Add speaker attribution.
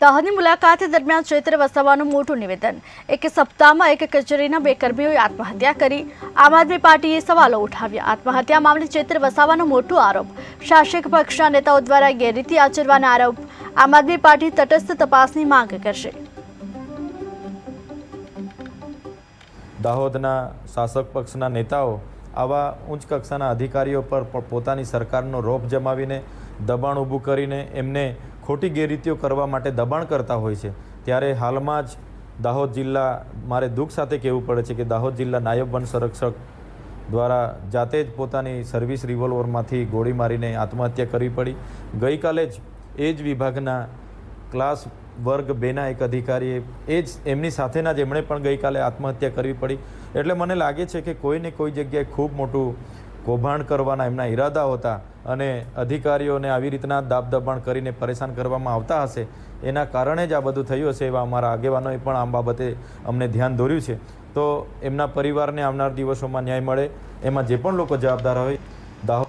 Speaker 1: દાહોદની મુલાકાત દરમિયાન ચૈત્ર વસાવાનું મોટું નિવેદન. એક સપ્તાહમાં એક કચેરીના બે કર્મીઓએ આત્મહત્યા કરી આમ આદમી પાર્ટીએ સવાલો ઉઠાવ્યા. આત્મહત્યા મામલે ચૈત્ર વસાવાનો મોટો આરોપ. શાસક પક્ષના નેતાઓ દ્વારા ગેરરીતિ આચરવાના આરોપ આમ આદમી પાર્ટી તટસ્થ તપાસની માંગ કરશે.
Speaker 2: દાહોદના શાસક પક્ષના નેતાઓ આવા ઉચ્ચ કક્ષાના અધિકારીઓ પર પોતાની સરકારનો રોપ જમાવીને દબાણ ઊભું કરીને એમને ખોટી ગેરરીતિઓ કરવા માટે દબાણ કરતા હોય છે. ત્યારે હાલમાં જ દાહોદ જિલ્લા, મારે દુઃખ સાથે કહેવું પડે છે કે દાહોદ જિલ્લા નાયબ વન સંરક્ષક દ્વારા જાતે જ પોતાની સર્વિસ રિવોલ્વરમાંથી ગોળી મારીને આત્મહત્યા કરવી પડી. ગઈકાલે જ એ જ વિભાગના ક્લાસ વર્ગ બેના એક અધિકારીએ એ જ એમની સાથેના જ એમણે પણ ગઈકાલે આત્મહત્યા કરવી પડી. એટલે મને લાગે છે કે કોઈને કોઈ જગ્યાએ ખૂબ મોટું કૌભાંડ કરવાના એમના ઈરાદા હતા અને અધિકારીઓને આવી રીતના દાબ દબાણ કરીને પરેશાન કરવામાં આવતા હશે, એના કારણે જ આ બધું થયું હશે એવા અમારા આગેવાનોએ પણ આ બાબતે અમને ધ્યાન દોર્યું છે. તો એમના પરિવારને આવનાર દિવસોમાં ન્યાય મળે, એમાં જે પણ લોકો જવાબદાર હોય, દાહોદ